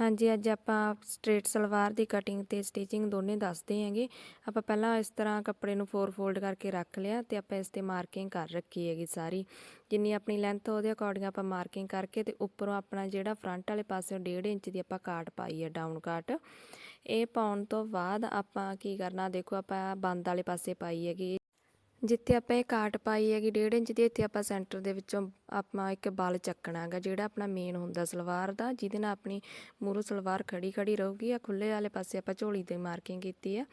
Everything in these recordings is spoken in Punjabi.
ਹਾਂਜੀ, ਅੱਜ ਆਪਾਂ ਸਟ੍ਰੇਟ ਸਲਵਾਰ ਦੀ ਕਟਿੰਗ ਤੇ ਸਟਿਚਿੰਗ ਦੋਨੇ ਦੱਸਦੇ ਹਾਂਗੇ। ਆਪਾਂ ਪਹਿਲਾਂ ਇਸ ਤਰ੍ਹਾਂ ਕੱਪੜੇ ਨੂੰ ਫੋਰ ਫੋਲਡ ਕਰਕੇ ਰੱਖ ਲਿਆ ਤੇ ਆਪਾਂ ਇਸ ਤੇ ਮਾਰਕਿੰਗ ਕਰ ਰੱਖੀ ਹੈਗੀ ਸਾਰੀ। ਜਿੰਨੀ ਆਪਣੀ ਲੈਂਥ ਉਹਦੇ ਅਕੋਰਡਿੰਗ ਆਪਾਂ ਮਾਰਕਿੰਗ ਕਰਕੇ ਤੇ ਉੱਪਰੋਂ ਆਪਣਾ ਜਿਹੜਾ ਫਰੰਟ ਵਾਲੇ ਪਾਸਿਓਂ 1.5 ਇੰਚ ਦੀ ਆਪਾਂ ਕਾਟ ਪਾਈ ਹੈ ਡਾਊਨ ਕਾਟ। ਇਹ ਪਾਉਣ ਤੋਂ ਬਾਅਦ ਆਪਾਂ ਕੀ ਕਰਨਾ, ਦੇਖੋ ਆਪਾਂ ਬੰਦ ਵਾਲੇ ਪਾਸੇ ਪਾਈ ਹੈਗੀ ਜਿੱਥੇ ਆਪਾਂ ਇਹ ਕਾਟ ਪਾਈ ਹੈਗੀ 1.5 ਇੰਚ ਦੀ, ਇੱਥੇ ਆਪਾਂ ਸੈਂਟਰ ਦੇ ਵਿੱਚੋਂ ਆਪਾਂ ਇੱਕ ਬਲ ਚੱਕਣਾ ਹੈਗਾ, ਜਿਹੜਾ ਆਪਣਾ ਮੇਨ ਹੁੰਦਾ ਸਲਵਾਰ ਦਾ, ਜਿਹਦੇ ਨਾਲ ਆਪਣੀ ਮੂਰੂ ਸਲਵਾਰ ਖੜੀ ਖੜੀ ਰਹੂਗੀ ਆ ਖੁੱਲੇ ਵਾਲੇ ਪਾਸੇ ਆਪਾਂ ਝੋਲੀ ਤੇ ਮਾਰਕਿੰਗ ਕੀਤੀ ਆ।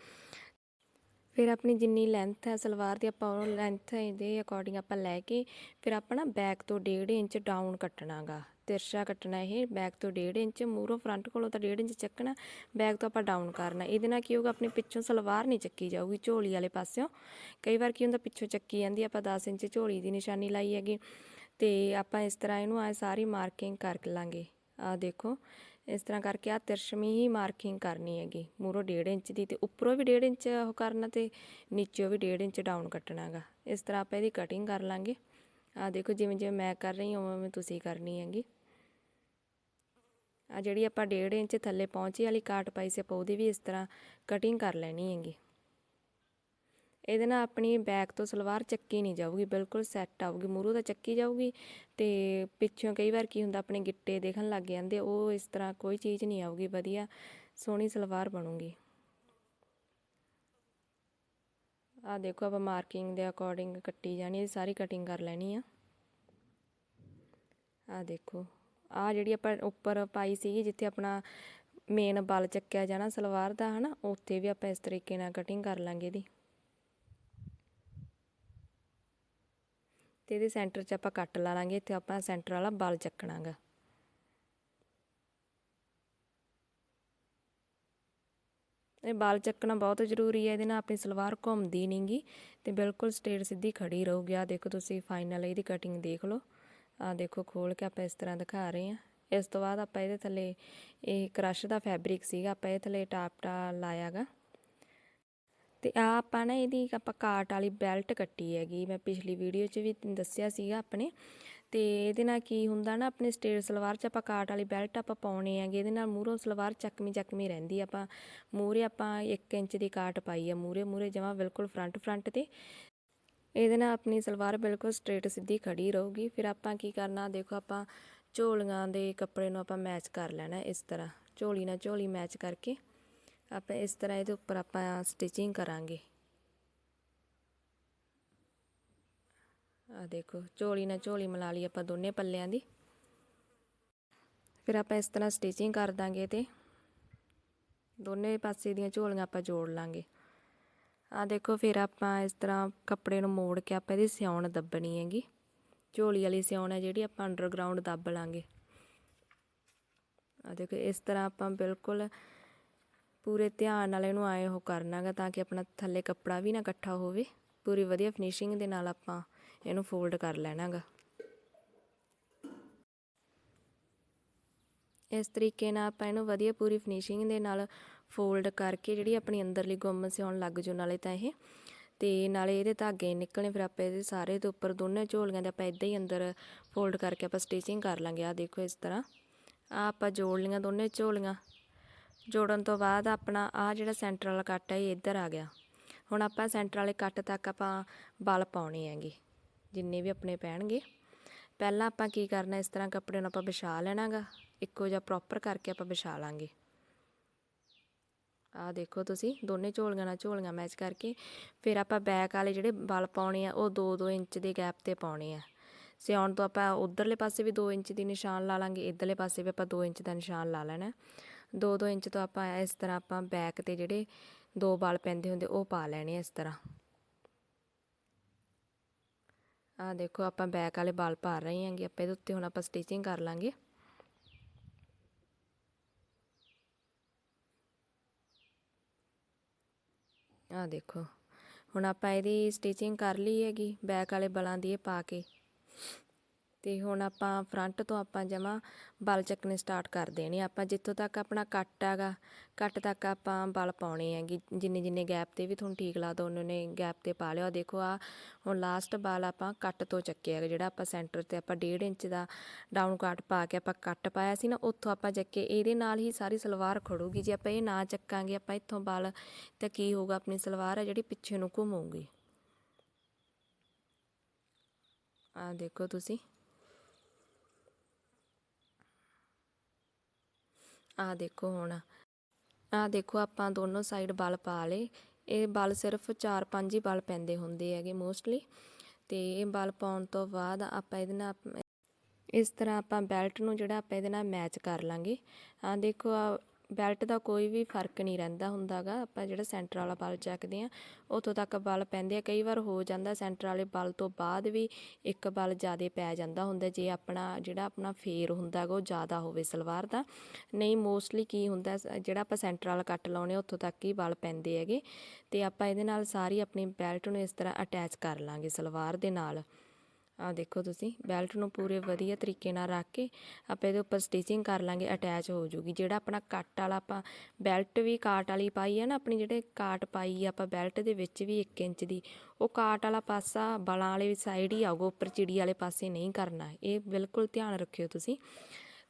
ਫਿਰ ਆਪਣੀ ਜਿੰਨੀ ਲੈਂਥ ਹੈ ਸਲਵਾਰ ਦੀ, ਆਪਾਂ ਉਹ ਲੈਂਥ ਦੇ ਅਕੋਰਡਿੰਗ ਆਪਾਂ ਲੈ ਕੇ, ਫਿਰ ਆਪਣਾ ਬੈਕ ਤੋਂ 1.5 ਇੰਚ ਡਾਊਨ ਕੱਟਣਾਗਾ ਤਿਰਛਾ ਕੱਟਣਾ ਇਹ ਬੈਕ ਤੋਂ 1.5 ਇੰਚ ਮੂਰੋਂ ਫਰੰਟ ਕੋਲੋਂ ਤਾਂ 1.5 ਇੰਚ ਚੱਕਣਾ ਬੈਕ ਤੋਂ ਆਪਾਂ ਡਾਊਨ ਕਰਨਾ। ਇਹਦੇ ਨਾਲ ਕੀ ਹੋਊਗਾ, ਆਪਣੇ ਪਿੱਛੋਂ ਸਲਵਾਰ ਨਹੀਂ ਚੱਕੀ ਜਾਊਗੀ, ਝੋਲੀ ਵਾਲੇ ਪਾਸਿਓਂ। ਕਈ ਵਾਰ ਕੀ ਹੁੰਦਾ, ਪਿੱਛੋਂ ਚੱਕੀ ਜਾਂਦੀ ਆਪਾਂ 10 ਇੰਚ ਝੋਲੀ ਦੀ ਨਿਸ਼ਾਨੀ ਲਾਈ ਹੈਗੀ। ਤੇ ਆਪਾਂ ਇਸ ਤਰ੍ਹਾਂ ਇਹਨੂੰ ਆ ਸਾਰੀ ਮਾਰਕਿੰਗ ਕਰ ਲਾਂਗੇ। ਆ ਦੇਖੋ, ਇਸ ਤਰ੍ਹਾਂ ਕਰਕੇ ਆ ਤਿਰਛਮੀ ਹੀ ਮਾਰਕਿੰਗ ਕਰਨੀ ਹੈਗੀ। ਮੂਰੋਂ 1.5 ਇੰਚ ਦੀ ਤੇ ਉੱਪਰੋਂ ਵੀ 1.5 ਇੰਚ ਉਹ ਕਰਨਾ ਤੇ ਨੀਚੇੋਂ ਵੀ 1.5 ਇੰਚ ਡਾਊਨ ਕੱਟਣਾਗਾ। ਇਸ ਤਰ੍ਹਾਂ ਆਪਾਂ ਇਹਦੀ ਕਟਿੰਗ ਕਰ ਲਾਂਗੇ। ਆ ਦੇਖੋ ਜਿਵੇਂ ਜਿਵੇਂ ਮੈਂ ਕਰ ਰਹੀ ਹਾਂ ਉਵੇਂ ਤੁਸੀਂ ਕਰਨੀ ਹੈਗੀ। ਆ ਜਿਹੜੀ ਆਪਾਂ 1.5 ਇੰਚ ਥੱਲੇ ਪਹੁੰਚੀ ਵਾਲੀ ਕਾਟ ਪਾਈ ਸੀ, ਆਪਾਂ ਉਹਦੀ ਵੀ ਇਸ ਤਰ੍ਹਾਂ ਕਟਿੰਗ ਕਰ ਲੈਣੀ ਹੈਗੀ। ਇਹਦੇ ਨਾਲ ਆਪਣੀ ਬੈਕ ਤੋਂ ਸਲਵਾਰ ਚੱਕੀ ਨਹੀਂ ਜਾਊਗੀ, ਬਿਲਕੁਲ ਸੈੱਟ ਆਊਗੀ ਮੂਰੂ ਤਾਂ ਚੱਕੀ ਜਾਊਗੀ ਤੇ ਪਿੱਛੋਂ ਕਈ ਵਾਰ ਕੀ ਹੁੰਦਾ, ਆਪਣੇ ਗਿੱਟੇ ਦੇਖਣ ਲੱਗ ਜਾਂਦੇ, ਉਹ ਇਸ ਤਰ੍ਹਾਂ ਕੋਈ ਚੀਜ਼ ਨਹੀਂ ਆਊਗੀ, ਵਧੀਆ ਸੋਹਣੀ ਸਲਵਾਰ ਬਣੂਗੀ। ਆ ਦੇਖੋ, ਆਪਾਂ ਮਾਰਕਿੰਗ ਦੇ ਅਕੋਰਡਿੰਗ ਕੱਟੀ ਜਾਣੀ ਸਾਰੀ ਕਟਿੰਗ ਕਰ ਲੈਣੀ ਆ। ਆ ਦੇਖੋ। ਆ ਜਿਹੜੀ ਆਪਾਂ ਉੱਪਰ ਪਾਈ ਸੀਗੀ, ਜਿੱਥੇ ਆਪਣਾ ਮੇਨ ਬਲ ਚੱਕਿਆ ਜਾਣਾ ਸਲਵਾਰ ਦਾ, ਹਨਾ, ਉੱਥੇ ਵੀ ਆਪਾਂ ਇਸ ਤਰੀਕੇ ਨਾਲ ਕਟਿੰਗ ਕਰ ਲਾਂਗੇ ਇਹਦੀ। ਤੇ ਇਹਦੇ ਸੈਂਟਰ 'ਚ ਆਪਾਂ ਕੱਟ ਲਾ ਲਾਂਗੇ, ਇੱਥੇ ਆਪਾਂ ਸੈਂਟਰ ਵਾਲਾ ਬਲ ਚੱਕਣਾਗਾ। ਇਹ ਬਾਲ ਚੱਕਣਾ ਬਹੁਤ ਜ਼ਰੂਰੀ ਹੈ, ਇਹਦੇ ਨਾਲ ਆਪਣੀ ਸਲਵਾਰ ਘੁੰਮਦੀ ਨਹੀਂਗੀ ਤੇ ਬਿਲਕੁਲ ਸਟੇਟ ਸਿੱਧੀ ਖੜੀ ਰਹੂਗੀ। ਆ ਦੇਖੋ ਤੁਸੀਂ ਫਾਈਨਲ ਇਹਦੀ ਕਟਿੰਗ ਦੇਖ ਲਓ। ਆ ਦੇਖੋ ਖੋਲ ਕੇ ਆਪਾਂ ਇਸ ਤਰ੍ਹਾਂ ਦਿਖਾ ਰਹੇ ਹਾਂ। ਇਸ ਤੋਂ ਬਾਅਦ ਆਪਾਂ ਇਹਦੇ ਥੱਲੇ ਇਹ ਕ੍ਰਸ਼ ਦਾ ਫੈਬਰਿਕ ਸੀਗਾ, ਆਪਾਂ ਇਹ ਥੱਲੇ ਟਾਪਟਾ ਲਾਇਆਗਾ। ਤੇ ਆ ਆਪਾਂ ਨਾ ਇਹਦੀ ਆਪਾਂ ਕਾਟ ਵਾਲੀ ਬੈਲਟ ਕੱਟੀ ਹੈਗੀ। ਮੈਂ ਪਿਛਲੀ ਵੀਡੀਓ 'ਚ ਵੀ ਦੱਸਿਆ ਸੀਗਾ ਆਪਣੇ। ਤੇ ਇਹਦੇ ਨਾਲ ਕੀ ਹੁੰਦਾ ਨਾ, ਆਪਣੇ ਸਟੇਟ ਸਲਵਾਰ 'ਚ ਆਪਾਂ ਕਾਟ ਵਾਲੀ ਬੈਲਟ ਆਪਾਂ ਪਾਉਣੇ ਹੈਗੇ। ਇਹਦੇ ਨਾਲ ਮੂਹਰੋਂ ਸਲਵਾਰ ਚੱਕਮੀ ਚੱਕਮੀ ਰਹਿੰਦੀ ਆਪਾਂ ਮੂਹਰੇ ਆਪਾਂ 1 ਇੰਚ ਦੀ ਕਾਟ ਪਾਈ ਆ। ਮੂਹਰੇ ਮੂਹਰੇ ਜਮਾ ਬਿਲਕੁਲ ਫਰੰਟ ਫਰੰਟ ਤੇ। ਇਹਦੇ ਨਾਲ ਆਪਣੀ ਸਲਵਾਰ ਬਿਲਕੁਲ ਸਟ੍ਰੇਟ ਸਿੱਧੀ ਖੜੀ ਰਹੂਗੀ। ਫਿਰ ਆਪਾਂ ਕੀ ਕਰਨਾ, ਦੇਖੋ ਆਪਾਂ ਝੋਲੀਆਂ ਦੇ ਕੱਪੜੇ ਨੂੰ ਆਪਾਂ ਮੈਚ ਕਰ ਲੈਣਾ ਇਸ ਤਰ੍ਹਾਂ। ਝੋਲੀ ਨਾਲ ਝੋਲੀ ਮੈਚ ਕਰਕੇ ਆਪਾਂ ਇਸ ਤਰ੍ਹਾਂ ਇਹਦੇ ਉੱਪਰ ਆਪਾਂ ਸਟਿਚਿੰਗ ਕਰਾਂਗੇ। ਆ ਦੇਖੋ, ਝੋਲੀ ਨਾਲ ਝੋਲੀ ਮਿਲਾ ਲਈ ਆਪਾਂ ਦੋਨੇ ਪੱਲਿਆਂ ਦੀ। ਫਿਰ ਆਪਾਂ ਇਸ ਤਰ੍ਹਾਂ ਸਟਿਚਿੰਗ ਕਰ ਦਾਂਗੇ ਤੇ ਦੋਨੇ ਪਾਸੇ ਦੀਆਂ ਝੋਲੀਆਂ ਆਪਾਂ ਜੋੜ ਲਾਂਗੇ। ਆ ਦੇਖੋ ਫਿਰ ਆਪਾਂ ਇਸ ਤਰ੍ਹਾਂ ਕੱਪੜੇ ਨੂੰ ਮੋੜ ਕੇ ਆਪਾਂ ਇਹਦੀ ਸਿਉਣ ਦੱਬਣੀ ਹੈਗੀ। ਝੋਲੀ ਵਾਲੀ ਸਿਉਣ ਹੈ ਜਿਹੜੀ ਆਪਾਂ ਅੰਡਰਗਰਾਉਂਡ ਦੱਬ ਲਾਂਗੇ। ਆ ਦੇਖੋ ਇਸ ਤਰ੍ਹਾਂ ਆਪਾਂ ਬਿਲਕੁਲ ਪੂਰੇ ਧਿਆਨ ਨਾਲ ਇਹਨੂੰ ਆਏ ਉਹ ਕਰਨਾਗਾ ਤਾਂ ਕਿ ਆਪਣਾ ਥੱਲੇ ਕੱਪੜਾ ਵੀ ਨਾ ਇਕੱਠਾ ਹੋਵੇ। ਪੂਰੀ ਵਧੀਆ ਫਿਨਿਸ਼ਿੰਗ ਦੇ ਨਾਲ ਆਪਾਂ ਇਹਨੂੰ ਫੋਲਡ ਕਰ ਲੈਣਾਗਾ। ਇਸ ਤਰੀਕੇ ਨਾਲ ਆਪਾਂ ਇਹਨੂੰ ਵਧੀਆ ਪੂਰੀ ਫਿਨਿਸ਼ਿੰਗ ਦੇ ਨਾਲ ਫੋਲਡ ਕਰਕੇ ਜਿਹੜੀ ਆਪਣੀ ਅੰਦਰਲੀ ਗੁੰਮ ਸਿਉਣ ਲੱਗ ਜੂ ਨਾਲੇ ਤਾਂ ਇਹ। ਤੇ ਨਾਲੇ ਇਹਦੇ ਧਾਗੇ ਨਿਕਲਣੇ, ਫਿਰ ਆਪਾਂ ਇਹਦੇ ਸਾਰੇ ਦੇ ਉੱਪਰ ਦੋਨੇ ਝੋਲੀਆਂ ਦੇ ਆਪਾਂ ਇਦਾਂ ਹੀ ਅੰਦਰ ਫੋਲਡ ਕਰਕੇ ਆਪਾਂ ਸਟਿਚਿੰਗ ਕਰ ਲਾਂਗੇ। ਆ ਦੇਖੋ ਇਸ ਤਰ੍ਹਾਂ। ਆ ਆਪਾਂ ਜੋੜ ਲੀਆਂ ਦੋਨੇ ਝੋਲੀਆਂ। ਜੋੜਨ ਤੋਂ ਬਾਅਦ ਆਪਣਾ ਆ ਜਿਹੜਾ ਸੈਂਟਰ ਵਾਲਾ ਕੱਟ ਹੈ ਇਹ ਇੱਧਰ ਆ ਗਿਆ। ਹੁਣ ਆਪਾਂ ਸੈਂਟਰ ਵਾਲੇ ਕੱਟ ਤੱਕ ਆਪਾਂ ਬਲ ਪਾਉਣੇ ਹੈਗੇ, ਜਿੰਨੇ ਵੀ ਆਪਣੇ ਪੈਣਗੇ। ਪਹਿਲਾਂ ਆਪਾਂ ਕੀ ਕਰਨਾ, ਇਸ ਤਰ੍ਹਾਂ ਕੱਪੜੇ ਨੂੰ ਆਪਾਂ ਵਿਛਾ ਲੈਣਾਗਾ। ਇੱਕੋ ਜਿਹਾ ਪ੍ਰੋਪਰ ਕਰਕੇ ਆਪਾਂ ਵਿਛਾ ਲਾਂਗੇ। ਆ ਦੇਖੋ ਤੁਸੀਂ, ਦੋਨੇ ਝੋਲੀਆਂ ਨਾਲ ਝੋਲੀਆਂ ਮੈਚ ਕਰਕੇ, ਫਿਰ ਆਪਾਂ ਬੈਕ ਵਾਲੇ ਜਿਹੜੇ ਬਲ ਪਾਉਣੇ ਆ, ਉਹ 2-2 ਇੰਚ ਦੇ ਗੈਪ ਤੇ ਪਾਉਣੇ ਆ। ਸਿਉਣ ਤੋਂ ਆਪਾਂ ਉਧਰਲੇ ਪਾਸੇ ਵੀ 2 ਇੰਚ ਦੀ ਨਿਸ਼ਾਨ ਲਾ ਲਾਂਗੇ, ਇਧਰਲੇ ਪਾਸੇ ਵੀ ਆਪਾਂ 2 ਇੰਚ ਦਾ ਨਿਸ਼ਾਨ ਲਾ ਲੈਣਾ। 2-2 ਇੰਚ ਤੋਂ ਆਪਾਂ ਇਸ ਤਰ੍ਹਾਂ ਆਪਾਂ ਬੈਕ ਤੇ ਜਿਹੜੇ ਦੋ ਬਲ ਪੈਂਦੇ ਹੁੰਦੇ, ਉਹ ਪਾ ਲੈਣੇ ਇਸ ਤਰ੍ਹਾਂ। ਆ ਦੇਖੋ ਆਪਾਂ ਬੈਕ ਵਾਲੇ ਬਲ ਪਾ ਰਹੇ ਹਾਂਗੇ, ਆਪਾਂ ਇਹਦੇ ਉੱਤੇ ਹੁਣ ਆਪਾਂ ਸਟਿਚਿੰਗ ਕਰ ਲਾਂਗੇ। ਆਹ ਦੇਖੋ। ਹੁਣ ਆਪਾਂ ਇਹਦੀ ਸਟਿਚਿੰਗ ਕਰ ਲਈ ਹੈਗੀ ਬੈਕ ਵਾਲੇ ਬਲਾਂ ਦੀ ਇਹ ਪਾ ਕੇ। ਤੇ ਹੁਣ ਆਪਾਂ ਫਰੰਟ ਤੋਂ ਆਪਾਂ ਜਮਾ ਬਲ ਚੱਕਣੇ ਸਟਾਰਟ ਕਰ ਦੇਣੇ ਆਪਾਂ ਜਿੱਥੋਂ ਤੱਕ ਆਪਣਾ ਕੱਟ ਹੈਗਾ, ਕੱਟ ਤੱਕ ਆਪਾਂ ਬਲ ਪਾਉਣੇ ਹੈਗੇ। ਜਿੰਨੇ ਜਿੰਨੇ ਗੈਪ ਤੇ ਵੀ ਤੁਹਾਨੂੰ ਠੀਕ ਲੱਗਦਾ, ਉਹਨਾਂ ਨੇ ਗੈਪ ਤੇ ਪਾ ਲਿਆ। ਦੇਖੋ ਆ ਹੁਣ ਲਾਸਟ ਬਲ ਆਪਾਂ ਕੱਟ ਤੋਂ ਚੱਕਿਆ ਹੈਗਾ, ਜਿਹੜਾ ਆਪਾਂ ਸੈਂਟਰ ਤੇ ਆਪਾਂ 1.5 ਇੰਚ ਦਾ ਡਾਊਨ ਕੱਟ ਪਾ ਕੇ ਆਪਾਂ ਕੱਟ ਪਾਇਆ ਸੀ ਨਾ, ਉੱਥੋਂ ਆਪਾਂ ਚੱਕੇ। ਇਹਦੇ ਨਾਲ ਹੀ ਸਾਰੀ ਸਲਵਾਰ ਖੜੂਗੀ। ਜੇ ਆਪਾਂ ਇਹ ਨਾ ਚੱਕਾਂਗੇ, ਆਪਾਂ ਇੱਥੋਂ ਬਲ ਤਾਂ ਕੀ ਹੋਊਗਾ, ਆਪਣੀ ਸਲਵਾਰ ਹੈ ਜਿਹੜੀ ਪਿੱਛੇ ਨੂੰ ਘੁੰਮੂਗੀ। ਆ ਦੇਖੋ ਤੁਸੀਂ। ਆ ਦੇਖੋ ਹੁਣ। ਆ ਦੇਖੋ ਆਪਾਂ ਦੋਨੋਂ ਸਾਈਡ ਬਲ ਪਾ ਲਏ। ਇਹ ਬਲ ਸਿਰਫ 4-5 ਹੀ ਬਲ ਪੈਂਦੇ ਹੁੰਦੇ ਹੈਗੇ ਮੋਸਟਲੀ ਤੇ ਇਹ ਬਲ ਪਾਉਣ ਤੋਂ ਬਾਅਦ ਆਪਾਂ ਇਹਦੇ ਨਾਲ ਇਸ ਤਰ੍ਹਾਂ ਆਪਾਂ ਬੈਲਟ ਨੂੰ ਜਿਹੜਾ ਆਪਾਂ ਇਹਦੇ ਨਾਲ ਮੈਚ ਕਰ ਲਾਂਗੇ। ਆ ਦੇਖੋ ਆ ਬੈਲਟ ਦਾ ਕੋਈ ਵੀ ਫ਼ਰਕ ਨਹੀਂ ਰਹਿੰਦਾ ਹੁੰਦਾਗਾ। ਆਪਾਂ ਜਿਹੜਾ ਸੈਂਟਰ ਵਾਲਾ ਬਲ ਚੱਕਦੇ ਆ ਉੱਥੋਂ ਤੱਕ ਬਲ ਪੈਂਦੇ ਆ। ਕਈ ਵਾਰ ਹੋ ਜਾਂਦਾ ਸੈਂਟਰ ਵਾਲੇ ਬਲ ਤੋਂ ਬਾਅਦ ਵੀ ਇੱਕ ਬਲ ਜ਼ਿਆਦਾ ਪੈ ਜਾਂਦਾ ਹੁੰਦਾ, ਜੇ ਆਪਣਾ ਜਿਹੜਾ ਆਪਣਾ ਫੇਰ ਹੁੰਦਾ ਗਾ ਉਹ ਜ਼ਿਆਦਾ ਹੋਵੇ ਸਲਵਾਰ ਦਾ। ਨਹੀਂ ਮੋਸਟਲੀ ਕੀ ਹੁੰਦਾ ਸ- ਜਿਹੜਾ ਆਪਾਂ ਸੈਂਟਰ ਵਾਲਾ ਕੱਟ ਲਾਉਣੇ ਉੱਥੋਂ ਤੱਕ ਹੀ ਬਲ ਪੈਂਦੇ ਹੈਗੇ। ਤੇ ਆਪਾਂ ਇਹਦੇ ਨਾਲ ਸਾਰੀ ਆਪਣੀ ਬੈਲਟ ਨੂੰ ਇਸ ਤਰ੍ਹਾਂ ਅਟੈਚ ਕਰ ਲਾਂਗੇ ਸਲਵਾਰ ਦੇ ਨਾਲ। ਆ ਦੇਖੋ ਤੁਸੀਂ, ਬੈਲਟ ਨੂੰ ਪੂਰੇ ਵਧੀਆ ਤਰੀਕੇ ਨਾਲ ਰੱਖ ਕੇ ਆਪਾਂ ਇਹਦੇ ਉੱਪਰ ਸਟਿਚਿੰਗ ਕਰ ਲਾਂਗੇ ਅਟੈਚ ਹੋ ਜੂਗੀ ਜਿਹੜਾ ਆਪਣਾ ਕੱਟ ਵਾਲਾ ਆਪਾਂ ਬੈਲਟ ਵੀ ਕਾਟ ਵਾਲੀ ਪਾਈ ਹੈ ਨਾ, ਆਪਣੀ ਜਿਹੜੇ ਕਾਟ ਪਾਈ ਆਪਾਂ ਬੈਲਟ ਦੇ ਵਿੱਚ ਵੀ 1 ਇੰਚ ਦੀ, ਉਹ ਕਾਟ ਵਾਲਾ ਪਾਸਾ ਬਲਾਂ ਵਾਲੇ ਸਾਈਡ ਹੀ ਆਊਗਾ ਉੱਪਰ ਚਿੜੀ ਵਾਲੇ ਪਾਸੇ ਨਹੀਂ ਕਰਨਾ। ਇਹ ਬਿਲਕੁਲ ਧਿਆਨ ਰੱਖਿਓ ਤੁਸੀਂ।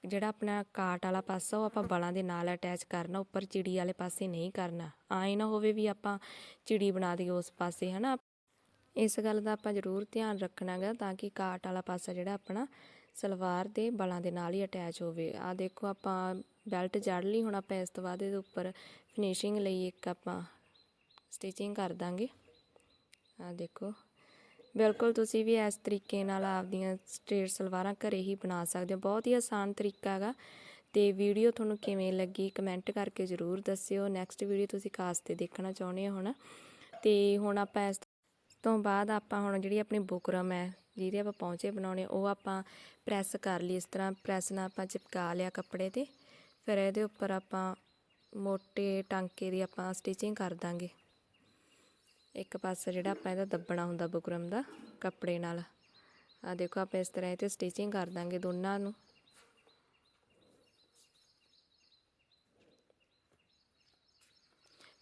ਜਿਹੜਾ ਆਪਣਾ ਕਾਟ ਵਾਲਾ ਪਾਸਾ, ਉਹ ਆਪਾਂ ਬਲਾਂ ਦੇ ਨਾਲ ਅਟੈਚ ਕਰਨਾ, ਉੱਪਰ ਚਿੜੀ ਵਾਲੇ ਪਾਸੇ ਨਹੀਂ ਕਰਨਾ। ਆਏ ਨਾ ਹੋਵੇ ਵੀ ਆਪਾਂ ਚਿੜੀ ਬਣਾ ਦਈਏ ਉਸ ਪਾਸੇ, ਹਨਾ? ਇਸ ਗੱਲ ਦਾ ਆਪਾਂ ਜ਼ਰੂਰ ਧਿਆਨ ਰੱਖਣਾ ਗਾ ਤਾਂ ਕਿ ਕਾਟ ਵਾਲਾ ਪਾਸਾ ਜਿਹੜਾ ਆਪਣਾ ਸਲਵਾਰ ਦੇ ਬਲਾਂ ਦੇ ਨਾਲ ਹੀ ਅਟੈਚ ਹੋਵੇ। ਆ ਦੇਖੋ ਆਪਾਂ ਬੈਲਟ ਜੜ ਲਈ, ਹੁਣ ਆਪਾਂ ਇਸ ਤੋਂ ਬਾਅਦ ਇਹਦੇ ਉੱਪਰ ਫਿਨਿਸ਼ਿੰਗ ਲਈ ਇੱਕ ਆਪਾਂ ਸਟਿਚਿੰਗ ਕਰ ਦਾਂਗੇ। ਆ ਦੇਖੋ, ਬਿਲਕੁਲ ਤੁਸੀਂ ਵੀ ਇਸ ਤਰੀਕੇ ਨਾਲ ਆਪਦੀਆਂ ਸਟ੍ਰੇਟ ਸਲਵਾਰਾਂ ਘਰੇ ਹੀ ਬਣਾ ਸਕਦੇ ਹੋ। ਬਹੁਤ ਹੀ ਆਸਾਨ ਤਰੀਕਾ ਹੈਗਾ। ਤੇ ਵੀਡੀਓ ਤੁਹਾਨੂੰ ਕਿਵੇਂ ਲੱਗੀ ਕਮੈਂਟ ਕਰਕੇ ਜ਼ਰੂਰ ਦੱਸਿਓ। ਨੈਕਸਟ ਵੀਡੀਓ ਤੁਸੀਂ ਖਾਸ ਤੇ ਦੇਖਣਾ ਚਾਹੁੰਦੇ ਹੋ ਹੁਣ। ਤੇ ਹੁਣ ਆਪਾਂ ਇਸ ਤੋਂ ਬਾਅਦ ਆਪਾਂ ਹੁਣ ਜਿਹੜੀ ਆਪਣੀ ਬੁਕਰਮ ਹੈ, ਜਿਹਦੇ ਆਪਾਂ ਪੌਂਚੇ ਬਣਾਉਣੇ, ਉਹ ਆਪਾਂ ਪ੍ਰੈਸ ਕਰ ਲਈ, ਇਸ ਤਰ੍ਹਾਂ ਪ੍ਰੈਸ ਨਾਲ ਆਪਾਂ ਚਿਪਕਾ ਲਿਆ ਕੱਪੜੇ ਤੇ। ਫਿਰ ਇਹਦੇ ਉੱਪਰ ਆਪਾਂ ਮੋਟੇ ਟਾਂਕੇ ਦੀ ਆਪਾਂ ਸਟਿਚਿੰਗ ਕਰ ਦਾਂਗੇ। ਇੱਕ ਪਾਸਾ ਜਿਹੜਾ ਆਪਾਂ ਇਹਦਾ ਦੱਬਣਾ ਹੁੰਦਾ ਬੁਕਰਮ ਦਾ, ਕੱਪੜੇ ਨਾਲ। ਆ ਦੇਖੋ, ਆਪਾਂ ਇਸ ਤਰ੍ਹਾਂ ਇਹ ਤੇ ਸਟਿਚਿੰਗ ਕਰ ਦਾਂਗੇ ਦੋਨਾਂ ਨੂੰ।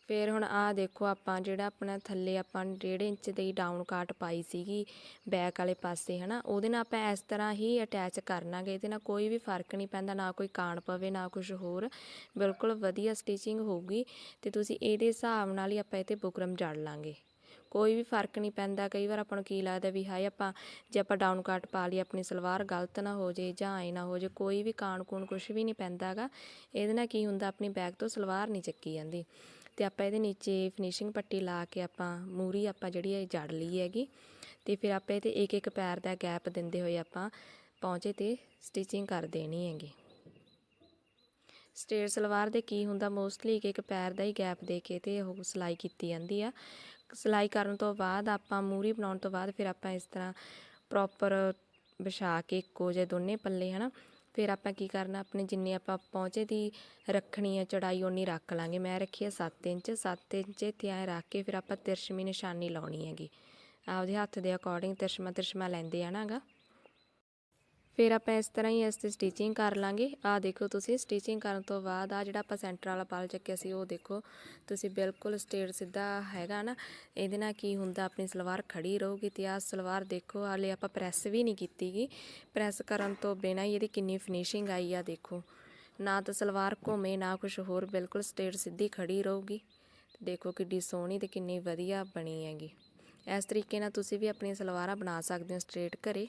ਫਿਰ ਹੁਣ ਆਹ ਦੇਖੋ ਆਪਾਂ ਜਿਹੜਾ ਆਪਣਾ ਥੱਲੇ ਆਪਾਂ ਡੇਢ ਇੰਚ ਦੀ ਡਾਊਨ ਕਾਟ ਪਾਈ ਸੀਗੀ ਬੈਕ ਵਾਲੇ ਪਾਸੇ, ਹਨਾ, ਉਹਦੇ ਨਾਲ ਆਪਾਂ ਇਸ ਤਰ੍ਹਾਂ ਹੀ ਅਟੈਚ ਕਰਨਾਗੇ, ਇਹਦੇ ਨਾਲ ਕੋਈ ਵੀ ਫ਼ਰਕ ਨਹੀਂ ਪੈਂਦਾ, ਨਾ ਕੋਈ ਕਾਣ ਪਵੇ, ਨਾ ਕੁਝ ਹੋਰ, ਬਿਲਕੁਲ ਵਧੀਆ ਸਟਿਚਿੰਗ ਹੋਊਗੀ ਤੇ ਤੁਸੀਂ ਇਹਦੇ ਹਿਸਾਬ ਨਾਲ ਹੀ ਆਪਾਂ ਇਹ ਤੇ ਬੁਕਰਮ ਜੜ ਲਾਂਗੇ। ਕੋਈ ਵੀ ਫ਼ਰਕ ਨਹੀਂ ਪੈਂਦਾ, ਕਈ ਵਾਰ ਆਪਾਂ ਨੂੰ ਕੀ ਲੱਗਦਾ ਵੀ ਹਾਏ, ਆਪਾਂ ਜੇ ਆਪਾਂ ਡਾਊਨ ਕਾਟ ਪਾ ਲਈ ਆਪਣੀ ਸਲਵਾਰ ਗਲਤ ਨਾ ਹੋ ਜੇ ਜਾਂ ਐ ਨਾ ਹੋ ਜੇ, ਕੋਈ ਵੀ ਕਾਣ ਕੂਣ ਕੁਝ ਵੀ ਨਹੀਂ ਪੈਂਦਾਗਾ ਇਹਦੇ ਨਾਲ ਕੀ ਹੁੰਦਾ, ਆਪਣੀ ਬੈਕ ਤੋਂ ਸਲਵਾਰ ਨਹੀਂ ਚੱਕੀ ਜਾਂਦੀ। ਅਤੇ ਆਪਾਂ ਇਹਦੇ ਨੀਚੇ ਫਿਨਿਸ਼ਿੰਗ ਪੱਟੀ ਲਾ ਕੇ ਆਪਾਂ ਮੂਰੀ ਆਪਾਂ ਜਿਹੜੀ ਇਹ ਜੜ ਲਈ ਹੈਗੀ। ਤੇ ਫਿਰ ਆਪਾਂ ਇਹਦੇ ਇੱਕ ਇੱਕ ਪੈਰ ਦਾ ਗੈਪ ਦਿੰਦੇ ਹੋਏ ਆਪਾਂ ਪੌਂਚੇ ਤੇ ਸਟਿਚਿੰਗ ਕਰ ਦੇਣੀ ਹੈਗੀ। ਸਟੇਟ ਸਲਵਾਰ ਦੇ ਕੀ ਹੁੰਦਾ ਮੋਸਟਲੀ ਇੱਕ ਇੱਕ ਪੈਰ ਦਾ ਹੀ ਗੈਪ ਦੇ ਕੇ ਤੇ ਉਹ ਸਿਲਾਈ ਕੀਤੀ ਜਾਂਦੀ ਆ। ਸਿਲਾਈ ਕਰਨ ਤੋਂ ਬਾਅਦ ਆਪਾਂ ਮੂਰੀ ਬਣਾਉਣ ਤੋਂ ਬਾਅਦ ਫਿਰ ਆਪਾਂ ਇਸ ਤਰ੍ਹਾਂ ਪ੍ਰੋਪਰ ਵਿਛਾ ਕੇ ਇੱਕੋ ਜਿਹੇ ਦੋਨੇ ਪੱਲੇ, ਹਨਾ। ਫਿਰ ਆਪਾਂ ਕੀ ਕਰਨਾ, ਆਪਣੇ ਜਿੰਨੀ ਆਪਾਂ ਪਹੁੰਚੇ ਦੀ ਰੱਖਣੀ ਹੈ ਚੜਾਈ ਓਨੀ ਰੱਖ ਲਾਂਗੇ। ਮੈਂ ਰੱਖੀ ਹੈ 7 ਇੰਚ 7 ਇੰਚ ਤੇ ਐਂ ਰੱਖ ਕੇ ਫਿਰ ਆਪਾਂ ਤਿਰਛਵੀਂ ਨਿਸ਼ਾਨੀ ਲਾਉਣੀ ਹੈਗੀ। ਆਪਦੇ ਹੱਥ ਦੇ ਅਕੋਰਡਿੰਗ ਤਿਰਛਮਾ ਤਿਰਛਮਾ ਲੈਂਦੇ ਆ ਨਾਗਾ ਫਿਰ ਆਪਾਂ ਇਸ ਤਰ੍ਹਾਂ ਹੀ ਇਸ ਤੇ ਸਟਿਚਿੰਗ ਕਰ ਲਾਂਗੇ। ਆ ਦੇਖੋ ਤੁਸੀਂ ਸਟਿਚਿੰਗ ਕਰਨ ਤੋਂ ਬਾਅਦ ਆ ਜਿਹੜਾ ਆਪਾਂ ਸੈਂਟਰ ਵਾਲਾ ਪਲ ਚੱਕਿਆ ਸੀ, ਉਹ ਦੇਖੋ, ਤੁਸੀਂ ਬਿਲਕੁਲ ਸਟੇਟ ਸਿੱਧਾ ਹੈਗਾ ਨਾ। ਇਹਦੇ ਨਾਲ ਕੀ ਹੁੰਦਾ, ਆਪਣੀ ਸਲਵਾਰ ਖੜੀ ਰਹੂਗੀ ਤੇ ਆ ਸਲਵਾਰ ਦੇਖੋ, ਹਾਲੇ ਆਪਾਂ ਪ੍ਰੈਸ ਵੀ ਨਹੀਂ ਕੀਤੀਗੀ। ਪ੍ਰੈਸ ਕਰਨ ਤੋਂ ਬਿਨਾਂ ਹੀ ਇਹਦੀ ਕਿੰਨੀ ਫਿਨਿਸ਼ਿੰਗ ਆਈ ਆ, ਦੇਖੋ। ਨਾ ਤਾਂ ਸਲਵਾਰ ਘੁੰਮੇ, ਨਾ ਕੁਝ ਹੋਰ, ਬਿਲਕੁਲ ਸਟੇਟ ਸਿੱਧੀ ਖੜੀ ਰਹੂਗੀ। ਦੇਖੋ ਕਿੱਡੀ ਸੋਹਣੀ ਤੇ ਕਿੰਨੀ ਵਧੀਆ ਬਣੀ ਹੈਗੀ। ਇਸ ਤਰੀਕੇ ਨਾਲ ਤੁਸੀਂ ਵੀ ਆਪਣੀਆਂ ਸਲਵਾਰਾਂ ਬਣਾ ਸਕਦੇ ਹੋ ਸਟ੍ਰੇਟ ਘਰੇ।